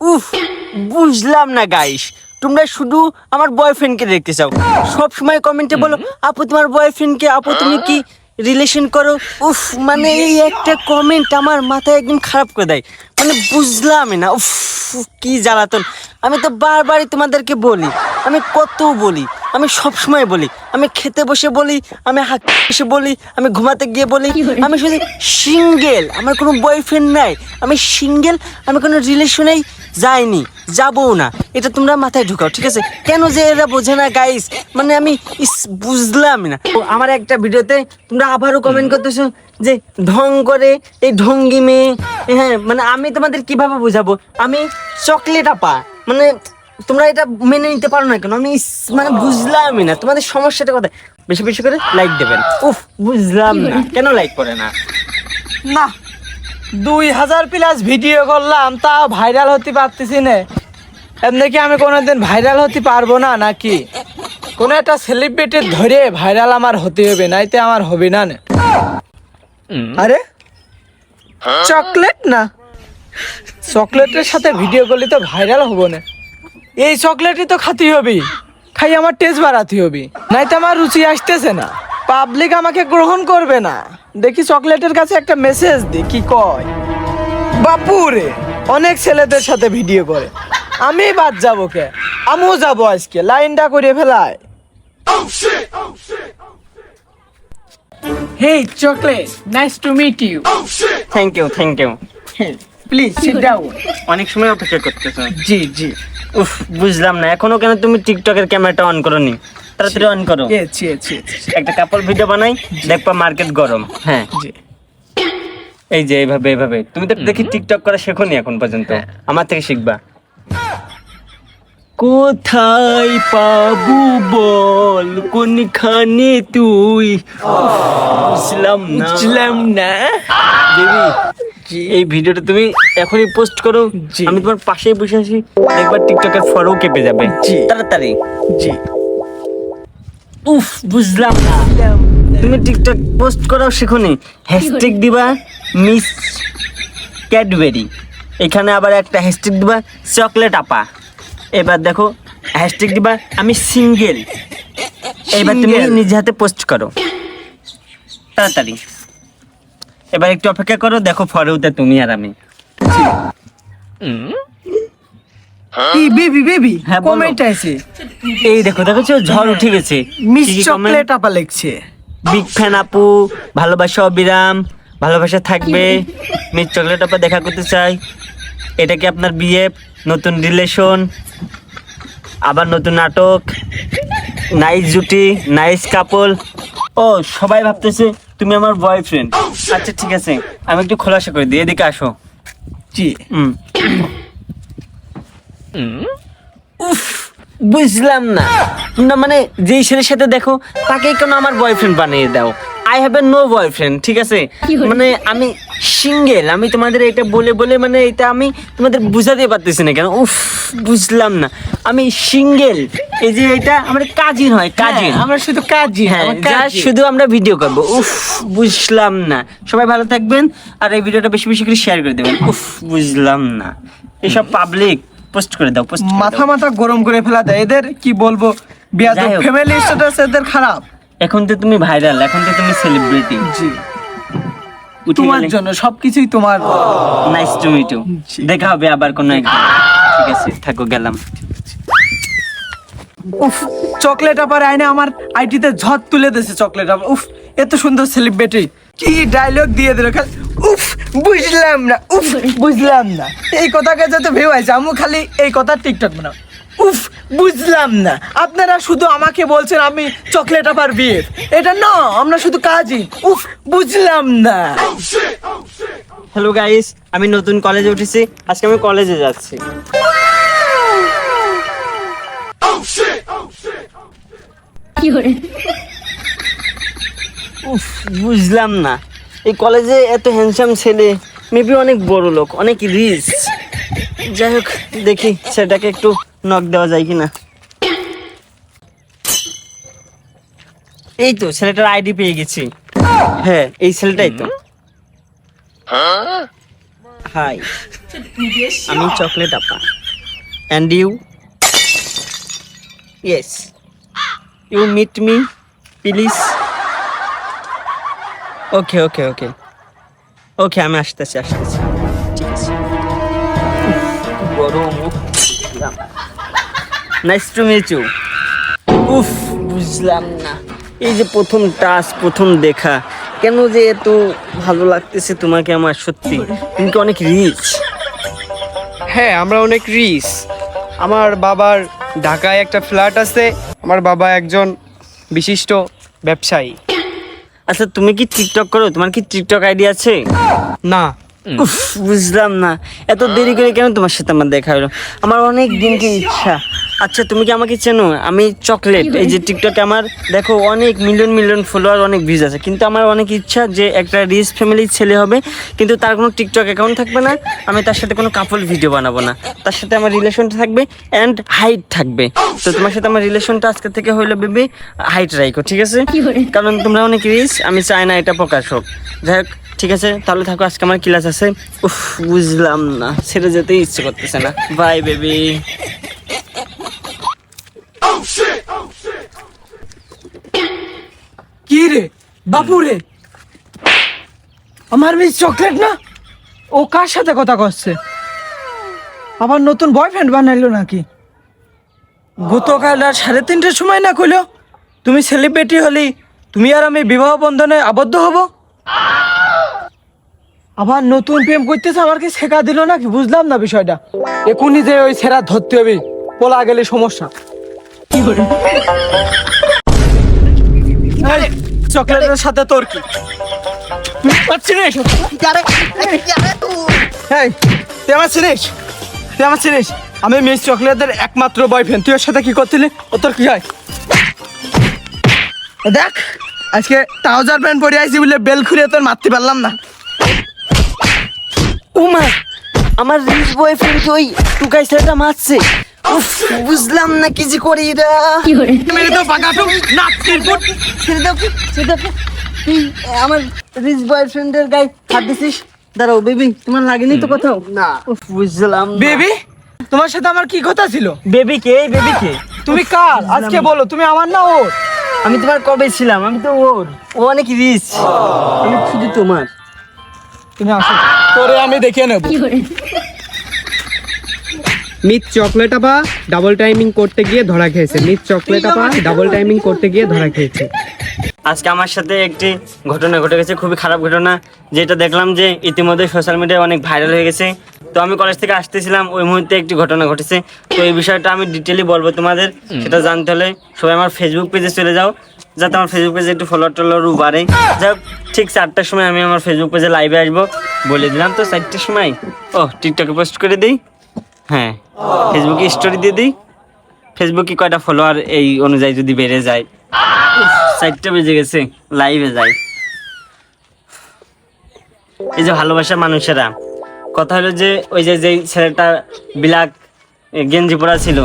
উফ বুঝলাম না গাইস তোমরা শুধু আমার বয়ফ্রেন্ডকে দেখতে চাও। সব সময় কমেন্টে বলো আপু তোমার বয়ফ্রেন্ডকে আপু তুমি কি রিলেশন করো? উফ মানে এই একটা কমেন্ট আমার মাথায় একদম খারাপ করে দেয়। মানে বুঝলামই না উফ কি জ্বালাতন। আমি তো বারবারই তোমাদেরকে বলি আমি কত বলি। আমি সব সময় বলি আমি খেতে বসে বলি আমি হাত বসে বলি আমি ঘুমাতে গিয়ে বলি আমি শুধু সিঙ্গেল আমার কোনো বয়ফ্রেন্ড নাই আমি সিঙ্গেল আমি কোনো রিলেশনেই যাইনি যাবও না এটা তোমরা মাথায় ঢুকাও ঠিক আছে? কেন যে এরা বোঝে না গাইস মানে আমি বুঝলাম না। তো আমার একটা ভিডিওতে তোমরা আবারও কমেন্ট করতেছো যে ঢং করে এই ঢঙ্গি মেয়ে হ্যাঁ মানে আমি তোমাদের কীভাবে বোঝাবো? আমি চকলেট আপা মানে তোমরা এটা মেনে নিতে পারো না কেন? আমি মানে বুঝলামই না। তোমাদের সমস্যাটা কথা বেশি বেশি করে লাইক দেবেন। উফ বুঝলাম না। কেন লাইক করে না? না দুই হাজার প্লাস ভিডিও করলাম তা ভাইরাল হতে পারতেছি না। এমনি কি আমি কোনোদিন ভাইরাল হতে পারব না নাকি? কোনো একটা সেলিব্রিটি ধরে ভাইরাল আমার হতে হবে নাইতে আমার হবে না নে। আরে? চকলেট না? চকলেটের সাথে ভিডিও করলে তো ভাইরাল হব না। এই চকলেটই তো খাতে হবে। খাই আমার টেস্ট বাড়াতে হবে। নাই তো আমার রুচি আসতেছে না। পাবলিক আমাকে গ্রহণ করবে না। দেখি চকলেটের কাছে একটা মেসেজ দি কি কয়? বাপুরে অনেক ছেলেদের সাথে ভিডিও করে। আমি বাদ যাব কে? আমিও যাব আজকে। লাইনটা করে ফেলায়। Hey chocolate, nice to meet you. Thank you thank you Please sit down. অনেক সময় অপেক্ষা করতেছো। জি জি। উফ বুঝলাম না। এখনও কেন তুমি টিকটকের ক্যামেরাটা অন করনি? তাড়াতাড়ি অন করো. একটা কাপড় ভিডিও বানাই দেখবা মার্কেট গরম। হ্যাঁ। জি। এই যে এইভাবে এইভাবে। তুমি তো দেখি টিকটক করা শেখোনি এখন পর্যন্ত। আমার থেকে শিখবা। কোথায় পাবু বল? কোনখানে তুই? বুঝলাম না। বুঝলাম না। দেবী জি। এই ভিডিওটা তুমি এখনই পোস্ট করো। জি। আমি তোমার পাশেই বসে আছি। একবার টিকটকের ফলো কেঁপে যাবে। জি। তাড়াতাড়ি। জি। উফ বুঝলাম না। তুমি টিকটক পোস্ট করাও শেখোনি। হ্যাশট্যাগ দিবা মিস ক্যাডবেরি এখানে আবার একটা হ্যাশট্যাগ দিবা চকলেট আপা। এবার দেখো হ্যাশট্যাগ দিবা আমি সিঙ্গেল এবার তুমি? নিজে হাতে পোস্ট করো। তাড়াতাড়ি। এবার একটু অপেক্ষা করো দেখো ফরেউতে তুমি আর আমি। এই বেবি বেবি? হ্যাঁ, বলো। কমেন্ট আছে। এই দেখো দেখেছ ঝড় উঠে গেছে। মিস কি কি চকলেট আপা লিখছে। বিগ ফ্যান আপু ভালোবাসা অবিরাম ভালোবাসা থাকবে। মিস চকলেট আপা দেখা করতে চাই। এটা কি আপনার বিয়ে? নতুন রিলেশন আবার নতুন নাটক? নাইস জুটি নাইস কাপল ও সবাই ভাবতেছে তুমি আমার বয়ফ্রেন্ড আচ্ছা ঠিক আছে। আমি একটু খোলাসা করে দিই এদিকে আসো। জি। উফ বুঝলাম না। না মানে যেই ছেলের সাথে দেখো তাকেই কেন আমার বয়ফ্রেন্ড বানিয়ে দাও? I have a no boyfriend ঠিক আছে? মানে আমি সিঙ্গেল আমি তোমাদের এটা বলে বলে মানে এটা আমি তোমাদের বুঝাতে পারতেছি না কেন? উফ বুঝলাম না। আমি সিঙ্গেল এই যে এটা আমার কাজিন হয় কাজিন হ্যাঁ, আমরা শুধু কাজই হ্যাঁ শুধু আমরা ভিডিও করব। উফ বুঝলাম না। সবাই ভালো থাকবেন আর এই ভিডিওটা বেশি বেশি করে শেয়ার করে দেবেন। উফ বুঝলাম না। এসব পাবলিক পোস্ট করে দাও পোস্ট মাথা মাথা গরম করে ফেলা দেয়। এদের কি বলব? বিয়াদ ফ্যামিলি স্ট্যাটাস এদের খারাপ। এখন তো তুমি ভাইরাল এখন তো তুমি সেলিব্রিটি জি। তোমার জন্য সবকিছুই তোমার। নাইস টু মিট ইউ দেখা হবে আবার কোনো একদিন ঠিক আছে থাকো গেলাম। উফ চকলেট আবার আইনে আমার আইটিতে ঝড় তুলে দিয়েছে চকলেট আবার উফ এত সুন্দর সেলিব্রিটি কি ডায়লগ দিয়ে দিল খালি। উফ বুঝলাম না উফ বুঝলাম না। এই কথাকে যত ভেউ আছে আমি খালি এই কথা টিকটক বানাও উফ বুঝলাম না। আপনারা শুধু আমাকে বলছেন আমি চকলেট আবার বিয়ে। এটা না আমরা শুধু কাজই। উফ বুঝলাম না। হ্যালো গাইস আমি নতুন কলেজে উঠেছি। আজকে আমি কলেজে যাচ্ছি। উফ বুঝলাম না। এই কলেজে এত হ্যান্ডসাম ছেলে মেবি অনেক বড় লোক অনেক রিচ যাই হোক দেখি সেটাকে একটু নক দেওয়া যায় কিনা? এই তো ছেলেটার আইডি পেয়ে গেছি। হ্যাঁ এই ছেলেটাই তো। হাই। আমি চকলেট আপা। And you yes you meet me please okay okay okay okay আমি আসতেছি আসতেছি। ঠিক আছে। গরম নাইস টু মিট ইউ উফ বুঝলাম না। এই যে প্রথম টাচ প্রথম দেখা। কেন যে এত ভালো লাগতেছে তোমাকে আমার সত্যি? তুমি কি অনেক রিচ হ্যাঁ আমরা অনেক রিস আমার বাবার ঢাকায় একটা ফ্ল্যাট আছে। আমার বাবা একজন বিশিষ্ট ব্যবসায়ী। আচ্ছা তুমি কি টিকটক করো? তোমার কি টিকটক আইডি আছে? না। উফ বুঝলাম না। এত দেরি করে কেন তোমার সাথে আমার দেখা হলো? আমার অনেক দিনকে ইচ্ছা। আচ্ছা তুমি কি আমাকে চেনো? আমি চকলেট। এই যে টিকটকে আমার দেখো অনেক মিলিয়ন মিলিয়ন ফলোয়ার অনেক ভিউজ আছে। কিন্তু আমার অনেক ইচ্ছা যে একটা রিচ ফ্যামিলির ছেলে হবে কিন্তু তার কোনো টিকটক অ্যাকাউন্ট থাকবে না। আমি তার সাথে কোনো কাপল ভিডিও বানাবো না। তার সাথে আমার রিলেশনটা থাকবে অ্যান্ড হাইট থাকবে। তো তোমার সাথে আমার রিলেশনটা আজকে থেকে হইল বেবি হাইট রাইকো ঠিক আছে? কারণ তোমরা অনেক রিচ আমি চাই না এটা প্রকাশ হোক। যাই হোক ঠিক আছে তাহলে থাকো আজকে আমার ক্লাস আছে। উফ বুঝলাম না ছেড়ে যেতে ইচ্ছে করতেছে না। বাই বেবি কি রে? বাপু রে। আমার মিস চকলেট না? ও কার সাথে কথা করছে আবার নতুন বয়ফ্রেন্ড বানাইলো নাকি? গতকাল আর সাড়ে তিনটের সময় না কইলো তুমি সেলিব্রিটি হলি তুমি আর আমি বিবাহ বন্ধনে আবদ্ধ হব? আবার নতুন প্রেম করতেছে আমার কি শেখা দিল নাকি? বুঝলাম না বিষয়টা। এখনই যে ওই ছেঁড়া ধরতে হবে পোলা গেলে সমস্যা। এই, চকলেটের সাথে তোর কি? তুই আমার চিনিস এই, তুই আমার চিনিস? তুই আমার চিনিস? আমি মিস চকলেটের একমাত্র বয়ফ্রেন্ড তুই ওর সাথে কি করছিলি? ও তোর কি হয়? দেখ আজকে ট্রাউজার প্যান্ট পরে আইছি বলে বেল খুলে তোর মারতে পারলাম না। উমা আমার রিচ বয়ফ্রেন্ড ওই টুকাই ছেলেটা মারছে। বুঝলাম না কি যে করি এরা মেরে তো বাগাটো নাতির পুত। ছেড়ে দাও ছেড়ে দাও। তুই আমার রিচ বয়ফ্রেন্ডের গায়ে হাত দিছিস? দাঁড়াও বেবি তোমার লাগেনি তো কোথাও? না। উফ বুঝলাম বেবি তোমার সাথে আমার কি কথা ছিল? বেবি কে বেবি কে? তুমি কার? আজকে বলো তুমি আমার না ওর? আমি তোমার কবে ছিলাম? আমি তো ওর। ও অনেক রিচ আমি শুধু তোমার। তুমি আসো। তোরে আমি দেখে নেব। মিথ চকলেট আপা ডাবল টাইমিং করতে গিয়ে ধরা খেয়েছে। মিথ চকলেট আপা ডাবল টাইমিং করতে গিয়ে ধরা খেয়েছে। আজকে আমার সাথে একটি ঘটনা ঘটে গেছে খুবই খারাপ ঘটনা যেটা দেখলাম যে ইতিমধ্যে সোশ্যাল মিডিয়ায় অনেক ভাইরাল হয়ে গেছে। তো আমি কলেজ থেকে আসতেছিলাম ওই মুহূর্তে একটি ঘটনা ঘটেছে। তো এই বিষয়টা আমি ডিটেলি বলব তোমাদের সেটা জানতে হলে সবাই আমার ফেসবুক পেজে চলে যাও যাতে আমার ফেসবুক পেজে একটু ফলোয়ার টলোয়ারও বাড়ে। যাই হোক ঠিক চারটার সময় আমি আমার ফেসবুক পেজে লাইভে আসব বলে দিলাম। তো চারটার সময় ও টিকটকে পোস্ট করে দিই। হ্যাঁ। ফেসবুকে স্টোরি দিয়ে দিই। ফেসবুকে কয়টা ফলোয়ার এই অনুযায়ী যদি বেড়ে যায়? চারটা বেজে গেছে লাইভে যায়। এই যে ভালোবাসা মানুষেরা। কথা হলো যে, ওই যে যেই ছেলেটা বিলাক গেঞ্জি পরা ছিল,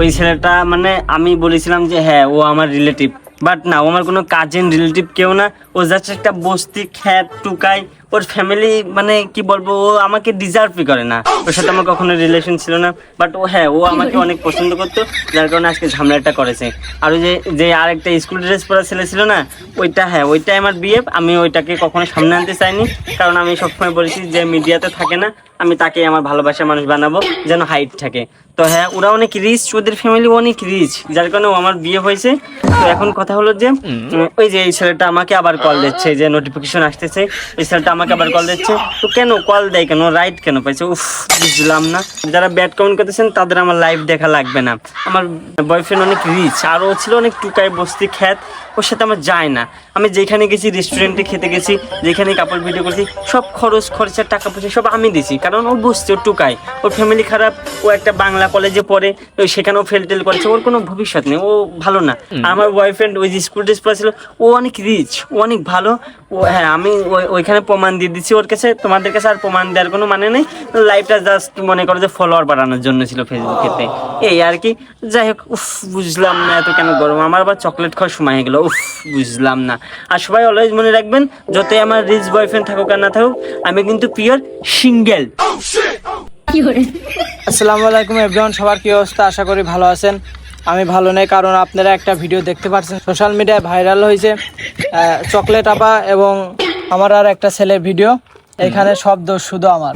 ওই ছেলেটা মানে আমি বলেছিলাম যে হ্যাঁ ও আমার রিলেটিভ বাট না, ও আমার কোনো কাজিন রিলেটিভ কেউ না। ও জাস্ট একটা বস্তি খ্যাত টুকাই ওর ফ্যামিলি মানে কি বলব ও আমাকে ডিজার্ভই করে না। ওর সাথে আমার কখনো রিলেশন ছিল না বাট ও হ্যাঁ ও আমাকে অনেক পছন্দ করতো যার কারণে আজকে ঝামেলাটা করেছে। আর ওই যে যে আরেকটা স্কুল ড্রেস পরা ছেলে ছিল না ওইটা হ্যাঁ ওইটাই আমার বিয়ে আমি ওইটাকে কখনো সামনে আনতে চাইনি কারণ আমি সবসময় বলেছি যে মিডিয়াতে থাকে না আমি তাকে আমার ভালোবাসার মানুষ বানাবো যেন হাইট থাকে। তো হ্যাঁ ওরা অনেক রিচ ওদের ফ্যামিলি অনেক রিচ যার কারণে ও আমার বিয়ে হয়েছে। তো এখন কথা হলো যে ওই যে এই ছেলেটা আমাকে আবার কল দিচ্ছে যে নোটিফিকেশন আসতেছে এই ছেলেটা আমাকে আবার কল দিচ্ছে। তো কেন কল দেয় কেন? রাইট কেন পাইছে? উফ, বুঝলাম না। যারা ব্যাড কমেন্ট করতেছেন, তাদের আমার লাইভ দেখা লাগবে না। আমার বয়ফ্রেন্ড অনেক রিচ আরও ছিল অনেক টুকায় বস্তি খ্যাত। ওর সাথে আমার যায় না। আমি যেখানে গেছি রেস্টুরেন্টে খেতে গেছি যেখানে কাপড় ভিডিও করছি সব খরচ খরচার টাকা পয়সা সব আমি দিছি। কারণ ও বুঝছে ও টুকাই ওর ফ্যামিলি খারাপ ও একটা বাংলা কলেজে পড়ে সেখানেও ফেল টেল করেছে ওর কোনো ভবিষ্যৎ নেই ও ভালো না। আমার বয়ফ্রেন্ড ওই যে স্কুল ড্রেস পড়েছিল ও অনেক রিচ ও অনেক ভালো। ও হ্যাঁ আমি ওই- ওইখানে প্রমাণ দিয়ে দিচ্ছি ওর কাছে তোমাদের কাছে আর প্রমাণ দেওয়ার কোনো মানে নেই। লাইফটা জাস্ট মনে করো যে ফলোয়ার বাড়ানোর জন্য ছিল ফেসবুকেতে এই আর কি যাই হোক উফ বুঝলাম না এত কেন গরম। আমার আবার চকলেট খাওয়ার সময় হয়ে গেলো। উফ বুঝলাম না। আর সবাই অলওয়েজ মনে রাখবেন যতই আমার রিচ বয়ফ্রেন্ড থাকুক আর না থাকুক আমি কিন্তু পিওর সিঙ্গেল আসসালামু আলাইকুম এভরিওয়ান সবার কি অবস্থা? আশা করি ভালো আছেন। আমি ভালো নেই কারণ আপনারা একটা ভিডিও দেখতে পাচ্ছেন। সোশ্যাল মিডিয়ায় ভাইরাল হয়েছে আহ, চকলেট আপা এবং আমার আর একটা ছেলের ভিডিও এখানে সব দোষ শুধু আমার।